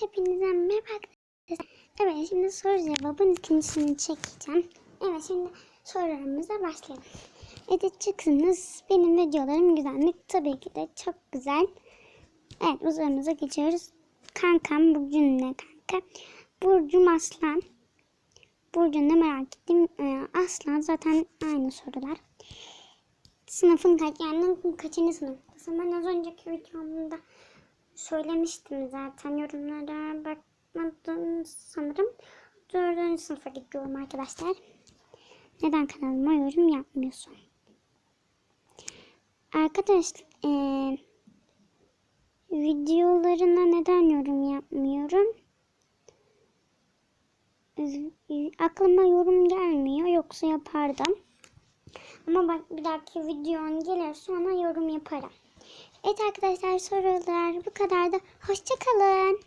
Hepinize merhaba. Evet şimdi soru cevabın ikincisini çekeceğim. Evet şimdi sorularımıza başlayalım. Editçi kızınız benim videolarım güzel mi? Tabii ki de çok güzel. Evet bu sorumuza geçiyoruz. Kankam Burcu'nun ne kanka? Burcum Aslan. Burcu'nu merak ettim. Ee, Aslan zaten aynı sorular. Sınıfın kaç? Yani kaçıncı sınıftasın? Ben az önceki videomda söylemiştim zaten yorumlara bakmadım sanırım. Dördüncü sınıfa gidiyorum arkadaşlar. Neden kanalıma yorum yapmıyorsun? Arkadaşlar eee videolarına neden yorum yapmıyorum? Aklıma yorum gelmiyor yoksa yapardım. Ama bak bir dahaki videon gelir sonra yorum yaparım. Evet arkadaşlar sorular bu kadar da. Hoşçakalın.